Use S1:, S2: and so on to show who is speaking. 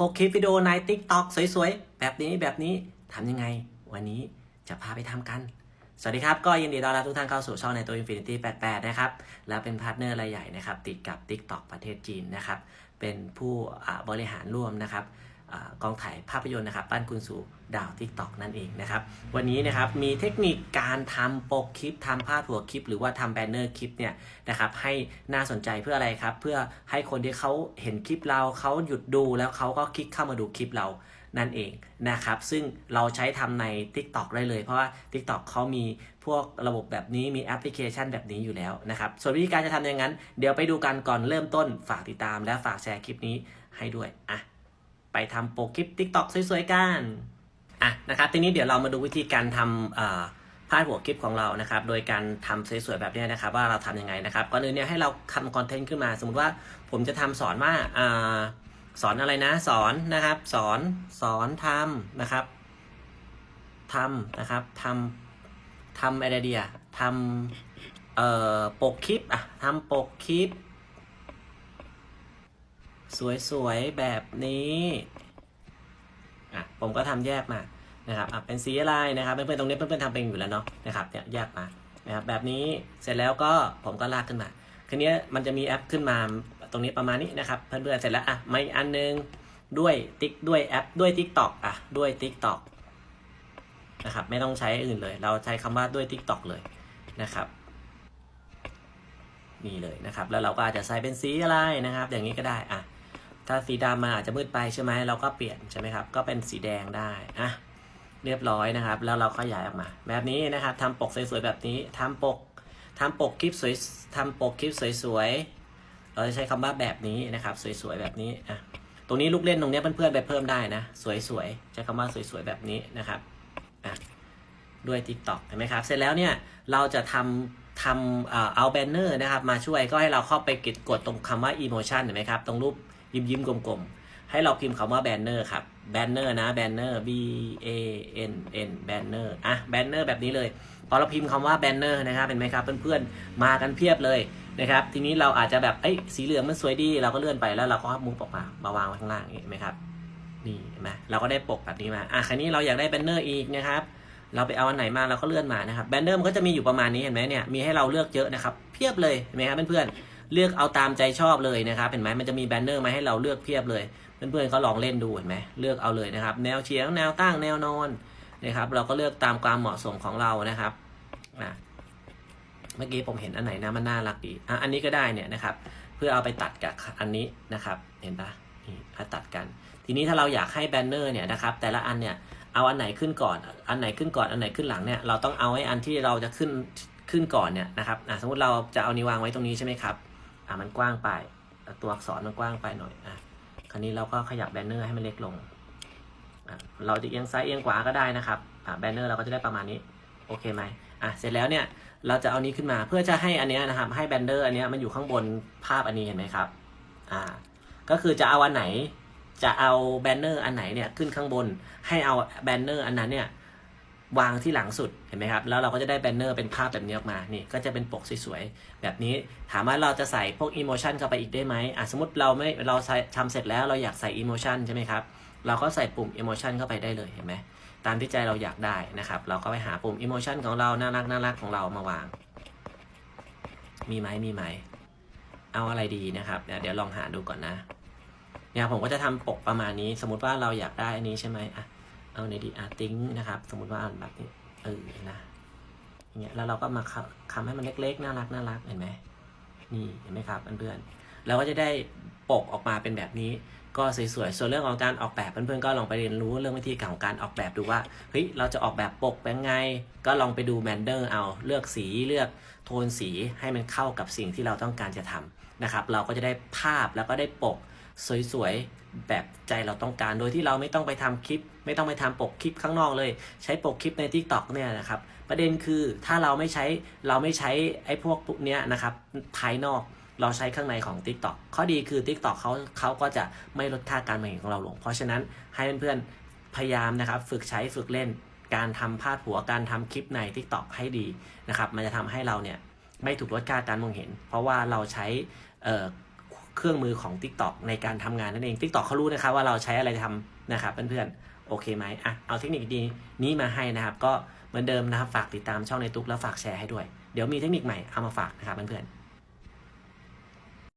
S1: ปกคลิปวิดีโอใน t ิ k t o k สวยๆ แบบนี้แบบนี้ทำยังไง วันนี้จะพาไปทำกัน สวัสดีครับ ก็ยินดีต้อนรับทุกท่านเข้าสู่ช่องในตัว Infinity 88 นะครับ และเป็นพาร์ทเนอร์รายใหญ่นะครับ ติดกับ TikTok ประเทศจีนนะครับ เป็นผู้บริหารร่วมนะครับ กองถ่ายภาพยนตร์นะครับปั้นคุณสู่ดาว TikTok นั่นเองนะครับ วันนี้นะครับมีเทคนิคการทำปกคลิปทำพาดหัวคลิป หรือว่าทำแบนเนอร์คลิปเนี่ยนะครับให้น่าสนใจเพื่ออะไรครับ เพื่อให้คนที่เขาเห็นคลิปเราเขาหยุดดูแล้วเขาก็คลิกเข้ามาดูคลิปเรานั่นเองนะครับ ซึ่งเราใช้ทำใน TikTok ได้เลย เพราะว่า TikTok เขามีพวกระบบแบบนี้มีแอปพลิเคชันแบบนี้อยู่แล้วนะครับ ส่วนวิธีการจะทำอย่างนั้น เดี๋ยวไปดูกันก่อนเริ่มต้นฝากติดตามและฝากแชร์คลิปนี้ให้ด้วยอะ ไปทำโปกคลิป TikTok สวยๆกันอะนะครับทีนี้เดี๋ยวเรามาดูวิธีการทำอ่าพาดหัวคลิปของเรานะครับ โดยการทำสวยๆแบบนี้นะครับ ว่าเราทำยังไงนะครับก่อนอื่นเนี่ยให้เราทำคอนเทนต์ขึ้นมา สมมติว่าผมจะทำสอนว่าอ่าสอนอะไรนะ สอนนะครับ สอนสอนทำนะครับทำนะครับทำทำอะไรเดียทำเอ่อปกคลิปอะทำปกคลิป สวยๆ แบบนี้อะผมก็ทำแยกมานะครับอะเป็นสีอะไรนะครับเพื่อนๆตรงนี้เพื่อนๆทำเป็นอยู่แล้วเนาะนะครับเนี่ยแยกมานะครับแบบนี้เสร็จแล้วก็ผมก็ลากขึ้นมาคืนนี้มันจะมีแอปขึ้นมาตรงนี้ประมาณนี้นะครับเพื่อนๆเสร็จแล้วอะไม่อันนึงด้วยติ๊กด้วยแอปด้วย Tik t o อกอะด้วย Tik t o อกนะครับไม่ต้องใช้อื่นเลย เราใช้คำว่าด้วย Tik t o อกเลยนะครับนี่เลยนะครับแล้วเราก็อาจจะใส่เป็นสีอะไรนะครับ อย่างนี้ก็ได้อะ ถ้าสีดำมันอาจจะมืดไปใช่ไหมเราก็เปลี่ยนใช่ไหมครับ ก็เป็นสีแดงได้อะเรียบร้อยนะครับ แล้วเราขยายออกมา แบบนี้นะครับทำปกสวยๆแบบนี้ทำปกทำปกคลิปสวยทำปกคลิปสวยๆเราจะใช้คำว่าแบบนี้นะครับ สวยๆแบบนี้อะตรงนี้ลูกเล่นตรงนี้เพื่อนๆไปเพิ่มได้นะ สวยๆใช้คำว่าสวยๆแบบนี้นะครับอะด้วย TikTok เห็นไหมครับ เสร็จแล้วเนี่ยเราจะทำทำเอาแบนเนอร์นะครับ มาช่วยก็ให้เราเข้าไปกดกดตรงคำว่า emotion เห็นไหมครับ ตรงรูป ยิ้มยิ้มกลมๆ ให้เราพิมพ์คำว่าแบนเนอร์ครับแบนเนอร์นะแบนเนอร์ B A N N แบนเนอร์อะแบนเนอร์แบบนี้เลย พอเราพิมพ์คำว่าแบนเนอร์นะครับเป็นไหมครับเพื่อนๆ มากันเพียบเลยนะครับ ทีนี้เราอาจจะแบบเอ้ยสีเหลืองมันสวยดี เราก็เลื่อนไปแล้วเราก็มุฟออกมามาวางไว้ข้างล่างเห็นไหมครับนี่เห็นไหมเราก็ได้ปกแบบนี้มาอะคราวนี้เราอยากได้แบนเนอร์อีกนะครับเราไปเอาอันไหนมาเราก็เลื่อนมานะครับแบนเนอร์มันก็จะมีอยู่ประมาณนี้เห็นไหมเนี่ยมีให้เราเลือกเยอะนะครับเพียบเลยเห็นไหมครับเพื่อนๆ เลือกเอาตามใจชอบเลยนะครับ เห็นไหมมันจะมีแบนเนอร์มาให้เราเลือกเพียบเลย เพื่อนๆเขาลองเล่นดูเห็นไหมเลือกเอาเลยนะครับ แนวเฉียงแนวตั้งแนวนอนนะครับ เราก็เลือกตามความเหมาะสมของเรานะครับอะเมื่อกี้ผมเห็นอันไหนนะมันน่ารักดีอะอันนี้ก็ได้เนี่ยนะครับ เพื่อเอาไปตัดกับอันนี้นะครับ เห็นปะนี่เอาตัดกัน ทีนี้ถ้าเราอยากให้แบนเนอร์เนี่ยนะครับ แต่ละอันเนี่ยเอาอันไหนขึ้นก่อน อันไหนขึ้นก่อนอันไหนขึ้นหลังเนี่ยเราต้องเอาไอ้อันที่เราจะขึ้นขึ้นก่อนเนี่ยนะครับสมมติเราจะเอานิ้วางไว้ตรงนี้ใช่ไหมครับ อะมันกว้างไป ตัวอักษรมันกว้างไปหน่อยอะคราวนี้เราก็ขยับแบนเนอร์ให้มันเล็กลงอะเราจะเอียงซ้ายเอียงขวาก็ได้นะครับอะแบนเนอร์เราก็จะได้ประมาณนี้โอเคไหมอะเสร็จแล้วเนี่ยเราจะเอานี้ขึ้นมาเพื่อจะให้อันเนี้ยนะครับให้แบนเนอร์อันเนี้ยมันอยู่ข้างบนภาพอันนี้เห็นไหมครับอ่าก็คือจะเอาอันไหนจะเอาแบนเนอร์อันไหนเนี่ยขึ้นข้างบนให้เอาแบนเนอร์อันนั้นเนี่ย วางที่หลังสุดเห็นไหมครับ แล้วเราก็จะได้แบนเนอร์เป็นภาพแบบนี้ออกมา นี่ก็จะเป็นปกสวยๆ แบบนี้ ถามว่าเราจะใส่พวกอิโมชันเข้าไปอีกได้ไหมอะสมมติเราไม่เราทำเสร็จแล้วเราอยากใส่อิโมชันใช่ไหมครับ เราก็ใส่ปุ่มอิโมชันเข้าไปได้เลยเห็นไหมตามที่ใจเราอยากได้นะครับ เราก็ไปหาปุ่มอิโมชันของเรา น่ารักน่ารักของเรามาวาง มีไหมมีไหม เอาอะไรดีนะครับ เดี๋ยวลองหาดูก่อนนะเนี่ยผมก็จะทำปกประมาณนี้ สมมติว่าเราอยากได้อันนี้ใช่ไหมอะ เอาในดีอาร์ติ้งนะครับ สมมติว่าอ่านแบบนี้เออนะอย่างเงี้ยแล้วเราก็มาคำให้มันเล็กๆ น่ารักน่ารักเห็นไหมนี่เห็นไหมครับเพื่อนๆเราก็จะได้ปกออกมาเป็นแบบนี้ ก็สวยๆส่วนเรื่องของการออกแบบเพื่อนๆก็ลองไปเรียนรู้เรื่องวิธีการของการออกแบบดูว่าเฮ้ยเราจะออกแบบปกเป็นไง ก็ลองไปดูแมนเดอร์เอาเลือกสีเลือกโทนสีให้มันเข้ากับสิ่งที่เราต้องการจะทำนะครับ เราก็จะได้ภาพแล้วก็ได้ปก สวยๆ แบบใจเราต้องการ โดยที่เราไม่ต้องไปทำคลิป ไม่ต้องไปทำปกคลิปข้างนอกเลย ใช้ปกคลิปใน Tik t o อกเนี่ยนะครับ ประเด็นคือถ้าเราไม่ใช้เราไม่ใช้ไอ้พวกพวกเนี้ยนะครับภายนอกเราใช้ข้างในของ Tik t o อกข้อดีคือ Tik t o อกเขาเขาก็จะไม่ลดค่าการมองเห็นของเราลง เพราะฉะนั้นให้เพื่อนๆพยายามนะครับ ฝึกใช้ฝึกเล่น การทำพาดหัวการทำคลิปใน Tik t o อกให้ดีนะครับ มันจะทำให้เราเนี่ยไม่ถูกลดค่าการมองเห็น เพราะว่าเราใช้ เครื่องมือของ Tik t o อกในการทำงานนั่นเอง Tik t o อกเขารู้นะครับว่าเราใช้อะไรทำนะครับเพื่อนๆโอเคไหมอะเอาเทคนิคดีนี้มาให้นะครับ ก็เหมือนเดิมนะครับฝากติดตามช่องในตุ๊กแล้วฝากแชร์ให้ด้วย เดี๋ยวมีเทคนิคใหม่เอามาฝากนะครับเพื่อนๆ